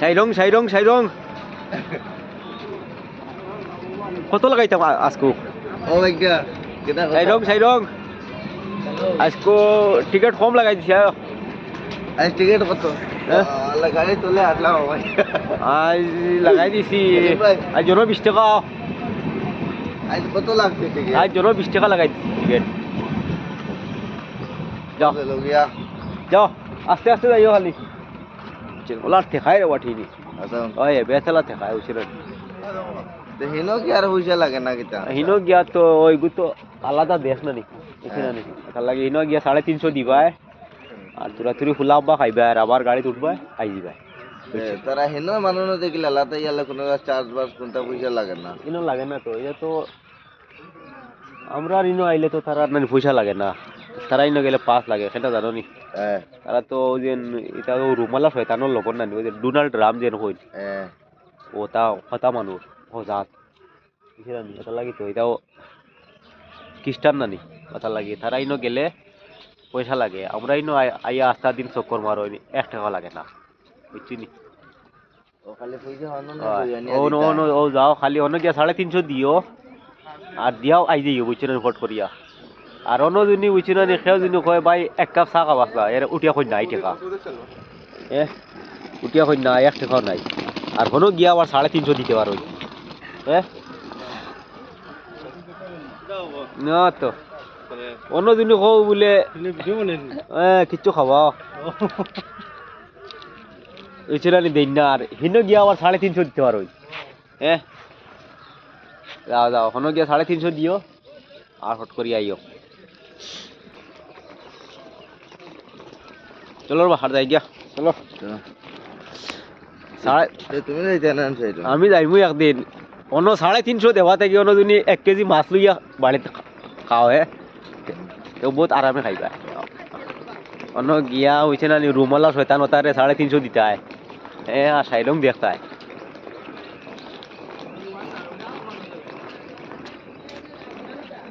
সাইরং সাইরং সাইরং কত লাগাইতাম আজকো সাইরং সাইরং আজকো টিকিট কম লাগাই দিছে আজ টিকিট কত গাড়ি তুলে ভাই আজ লাগাই দিছি। আজ জন বিশ টাকা আজ কত লাগছে টিকিট আজ জন বিশ টাকা লাগাই দিছি টিকিট যাও যাও আস্তে আস্তে যাইও খালি ওলার ঠেকাই রে বাঠিনি আচ্ছা। ওই বেতলা উচিত তো হিনো কি আর পয়সা লাগে না কিতা? হিনো গিয়া তো ওই তো আলাদা দেশ না নি এখানে নি তার লাগে হিনো গিয়া সাড়ে তিনশো দিবাই। আর তুরা তুরি ফুলাবা খাইবা আর আবার গাড়ি উঠবা আই দিবা তারা হিনো মানুষ দেখিলে আলাদা ইয়ালে কোনো চার্জ বাস কোনটা পয়সা লাগে না। ইনো লাগে না তো এটা তো আমরা ইনো আইলে তো তারা না পয়সা লাগে না। তারা ইনো গেলে পাস লাগে সেটা জানো নি তারা তো ওই যে এটা তো রুমালা শয়তানোর লোক না ওই যে ডোনাল্ড ট্রাম্প যেন হই হ্যাঁ ও তা হতা মানুষ ও জাত। এটা লাগি তো এটাও খ্রিস্টান নানি কথা লাগে। তারা ইনো গেলে পয়সা লাগে আমরা ইনো আইয়া আস্তা দিন চক্কর মারো এক টাকা লাগে না বুঝছি নি ও যাও খালি অন্য গিয়া সাড়ে তিনশো দিও আর দিয়াও আই যাইও বুঝছি না রিপোর্ট করিয়া আর অন্য বুঝছি না সেও যদি কয়, ভাই, এক কাপ চাহ খাবাস না এর উঠিয়া কই নাই টাকা। এ উঠিয়া কই নাই, এক টাকাও নাই। আর হনো গিয়া আবার সাড়ে তিনশো দিতে পারো। হ্যাঁ না তো। অন্য দিন কও বলে এ কিচ্ছু খাওয়া এছাড়া দেই না আর হিনো গিয়া আবার সাড়ে তিনশো দিতে পারো। হ্যাঁ যাও যাও, হনো গিয়া সাড়ে তিনশো দিও, আর হট করি আইও। চলো বা হার যাই গিয়া। চলো। আমি যাইমু একদিন। অন্য সাড়ে তিনশো দেওয়া থেকে অন্য যদি এক কেজি মাছ লইয়া বাড়িতে খা- খাও হে। তো বহুত আরামে খাইবা। অন্য গিয়া হয়েছে না রুমালা শয়তান ওতারে সাড়ে তিনশো দিতে হয় এ আর সাইডং দেখতে হয়